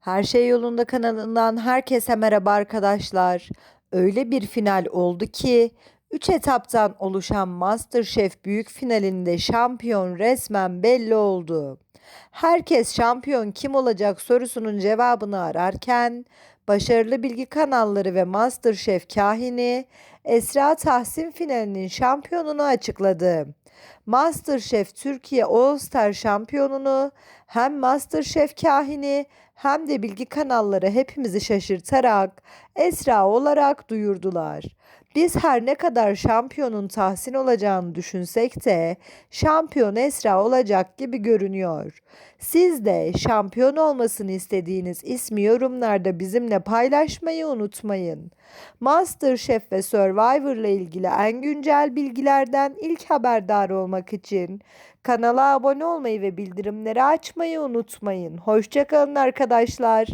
Her Şey Yolunda kanalından herkese merhaba arkadaşlar. Öyle bir final oldu ki 3 etaptan oluşan MasterChef büyük finalinde şampiyon resmen belli oldu. Herkes şampiyon kim olacak sorusunun cevabını ararken başarılı bilgi kanalları ve MasterChef kahini Esra Tahsin finalinin şampiyonunu açıkladı. MasterChef Türkiye All Star şampiyonunu hem MasterChef kahini hem de bilgi kanalları hepimizi şaşırtarak Esra olarak duyurdular. Biz her ne kadar şampiyonun Tahsin olacağını düşünsek de şampiyon Esra olacak gibi görünüyor. Siz de şampiyon olmasını istediğiniz ismi yorumlarda bizimle paylaşmayı unutmayın. MasterChef ve Survivor ile ilgili en güncel bilgilerden ilk haberdar olmak için kanala abone olmayı ve bildirimleri açmayı unutmayın. Hoşçakalın arkadaşlar.